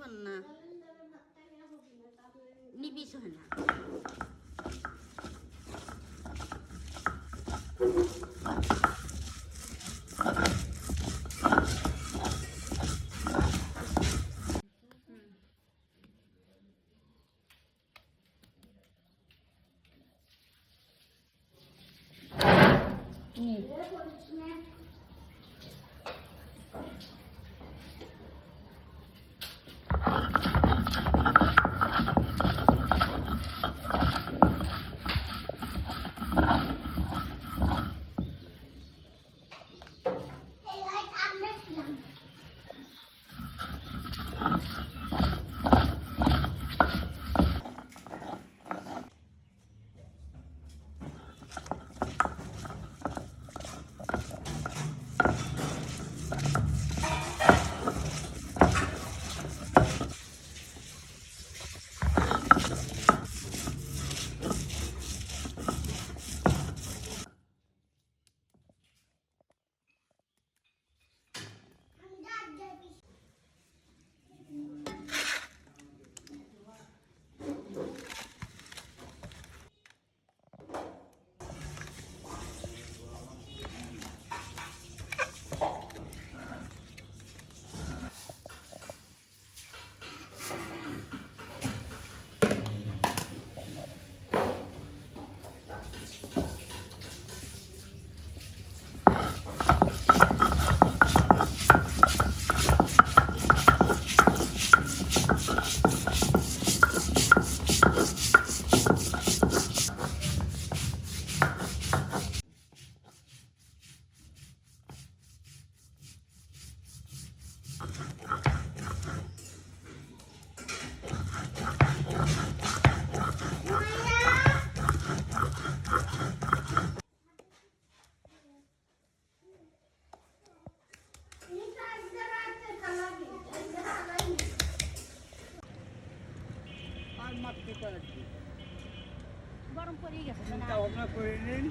本呢？利弊是很难。嗯。গরম পড়ে গেছে? চিন্তা ভাবনা করে নিন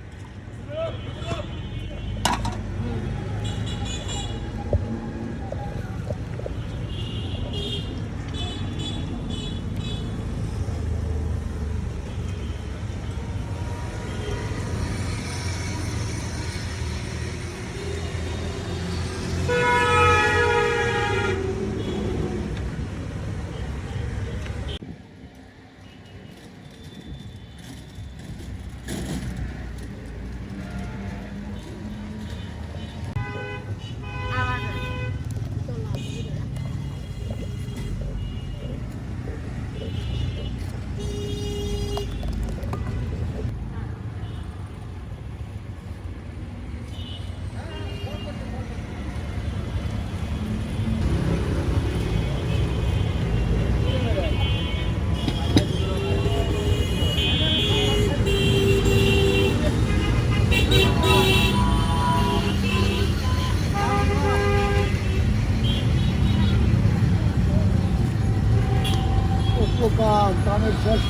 উপকার কামের শেষ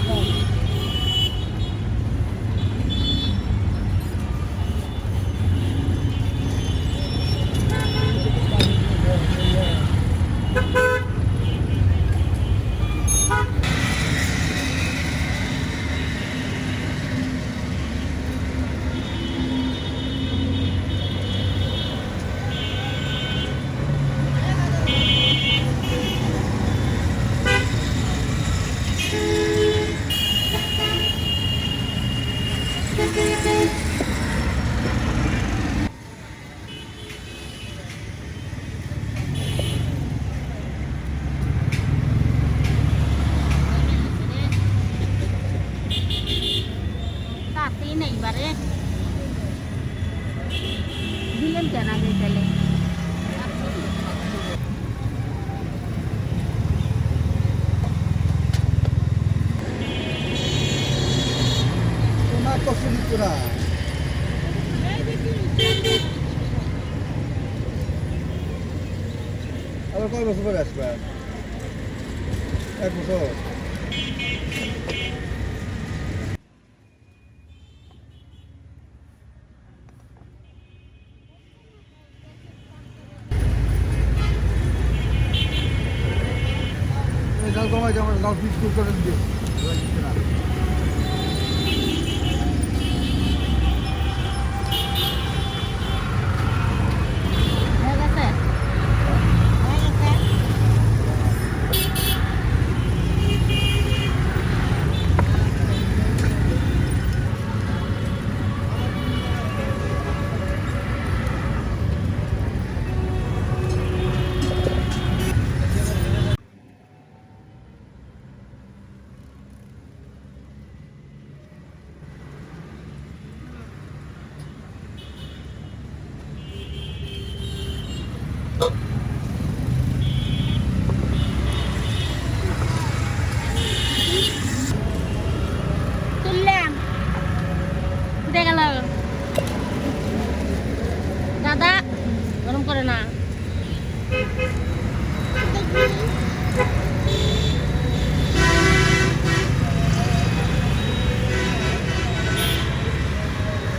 দিলেন কেন আগে না। আবার কয় বছর পরে আসবে? এক বছর? 几个人去？几个人去了？দাদা গরম করে না